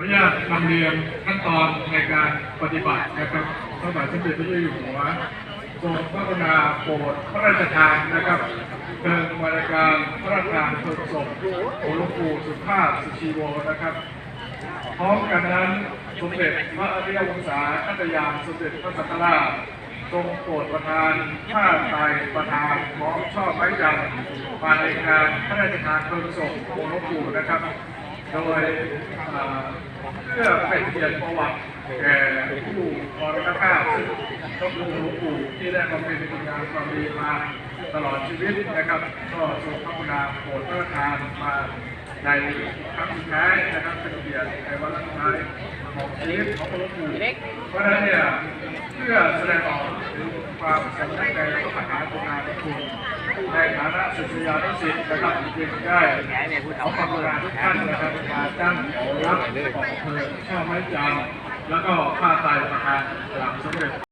อนุญาตนำเรียนขั้นตอนในการปฏิบัตินะครับพระบาทสมเด็จพระเจ้าอยู่หัวทรงพระกรุณาโปรดพระราชทานนะครับเพลิงบริการพระราชทานเพลิงศพองค์หลวงปู่สุภาพสุชีโวนะครับ พร้อมกันนั้นสมเด็จพระอริยวงศาคัตยานสมเด็จพระสังฆราชทรงโปรดประทานผ้าไตรประทานพร้อมช่อไม้จันทร์มาในการพระราชทานเพลิงศพองค์หลวงปู่นะครับ โดยเอ่อเพื่อเป็นเกียรติประวัติแก่ผู้มรณภาพซึ่งต้องดูหลวงปู่ที่ได้บำเพ็ญคุณงามความดีมาตลอดชีวิตนะครับ ก็ทรงพระกรุณาโปรดพระราชทานมาในครั้งสุดท้ายนะครับเป็นเกียรติในวันสุดท้ายของชีวิตของหลวงปู่เพราะฉะนั้นเนี่ยเพื่อแสดงออกถึงความสำนึกในพระมหากรุณาธิคุณ ในฐานะศิษยานุศิษย์นะครับจึงได้ขอความกรุณทุกท่านนะครับมาตั้งรับของเธอข้าไม้จามแล้วก็ผ้าไตรประทานหลังสำเร็จ